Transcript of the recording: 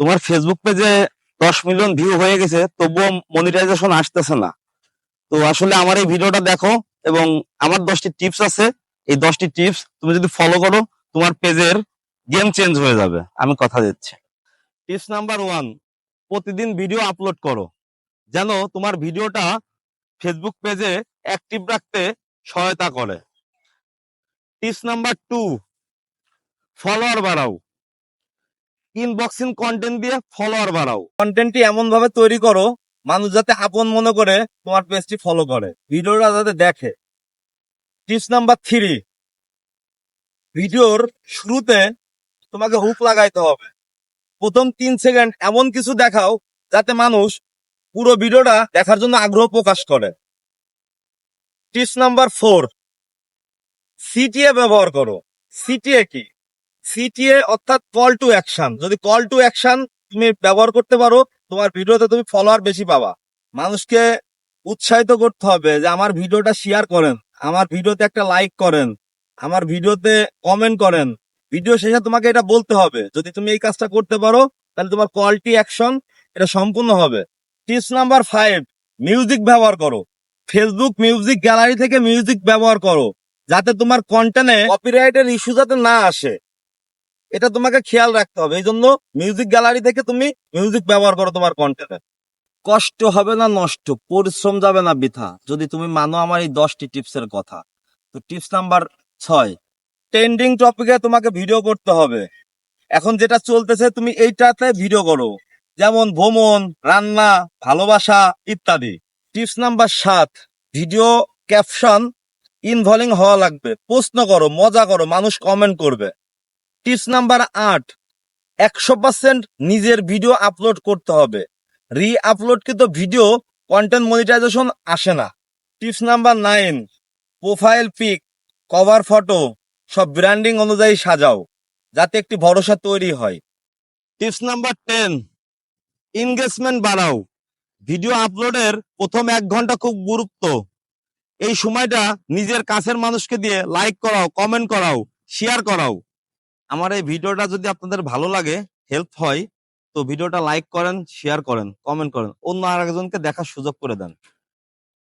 তোমার ফেসবুক পেজে দশ মিলিয়ন ভিউ হয়ে গেছে, তবুও মনিটাইজেশন আসতেছে না। তো আসলে আমার এই ভিডিওটা দেখো এবং আমার দশটি টিপস আছে। এই দশটি টিপস তুমি যদি ফলো করো, তোমার পেজের গেম চেঞ্জ হয়ে যাবে। আমি কথা দিচ্ছি। টিপস নাম্বার ওয়ান প্রতিদিন ভিডিও আপলোড করো। যেন তোমার ভিডিওটা ফেসবুক পেজে অ্যাক্টিভ রাখতে সহায়তা করে। টিপস নাম্বার টু ফলোয়ার বাড়াও। ইনবক্সিং কন্টেন্ট দিয়ে ফলোয়ার বাড়াও। কন্টেন্টটি এমন ভাবে তৈরি করো, মানুষ যাতে আপন মনে করে তোমার পেজটি ফলো করে। ভিডিওটা যাতে দেখে। টিপস নাম্বার থ্রি ভিডিওর শুরুতে তোমাকে হুক লাগাইতে হবে। প্রথম তিন সেকেন্ড এমন কিছু দেখাও, যাতে মানুষ পুরো ভিডিওটা দেখার জন্য আগ্রহ প্রকাশ করে। টিপস নাম্বার ফোর সিটিএ ব্যবহার করো। সিটিএ কি? সিটিএ অর্থাৎ কল টু অ্যাকশন যদি কল টু অ্যাকশন তুমি ব্যবহার করতে পারো, তোমার ভিডিওতে তুমি ফলোয়ার বেশি পাবা। মানুষকে উৎসাহিত করতে হবে যে, আমার ভিডিওটা শেয়ার করেন। আমার ভিডিওতে একটা লাইক করেন। আমার ভিডিওতে কমেন্ট করেন। ভিডিও শেষে তোমাকে এটা বলতে হবে। যদি তুমি এই কাজটা করতে পারো, তাহলে তোমার কলটি অ্যাকশন এটা সম্পূর্ণ হবে। টিপস নাম্বার ফাইভ মিউজিক ব্যবহার করো। ফেসবুক মিউজিক গ্যালারি থেকে মিউজিক ব্যবহার করো। যাতে তোমার কন্টেন্টে কপিরাইটের ইস্যু যাতে না আসে। এটা তোমাকে খেয়াল রাখতে হবে। এই জন্য মিউজিক গ্যালারি থেকে তুমি মিউজিক ব্যবহার করো তোমার কন্টেন্টে কষ্ট হবে না নষ্ট, পরিশ্রম যাবে না বৃথা। যদি তুমি মানো আমার এই দশটি টিপসের কথা। তো টিপস নাম্বার ছয় ট্রেন্ডিং টপিকে তোমাকে ভিডিও করতে হবে। এখন যেটা চলতেছে, তুমি এইটাতে ভিডিও করো। যেমন ভ্রমণ, রান্না, ভালোবাসা ইত্যাদি। টিপস নাম্বার সাত ভিডিও ক্যাপশন ইনভলিং হওয়া লাগবে। প্রশ্ন করো, মজা করো, মানুষ কমেন্ট করবে। টিপস নাম্বার আট, একশো পার্সেন্ট নিজের ভিডিও আপলোড করতে হবে। রি আপলোড কিন্তু ভিডিও কন্টেন্ট মনিটাইজেশন আসে না। Tips number nine, profile pic, cover photo, সব ব্র্যান্ডিং অনুযায়ী সাজাও, যাতে একটি ভরসা তৈরি হয়। টিপস নাম্বার টেন এনগেজমেন্ট বাড়াও। ভিডিও আপলোডের প্রথম এক ঘণ্টা খুব গুরুত্ব। এই সময়টা নিজের কাছের মানুষকে দিয়ে লাইক করাও কমেন্ট করাও শেয়ার করাও। আমার এই ভিডিওটা যদি আপনাদের ভালো লাগে হেল্প হয়, তো ভিডিওটা লাইক করেন শেয়ার করেন কমেন্ট করেন, অন্য আরেকজনকে দেখার সুযোগ করে দেন।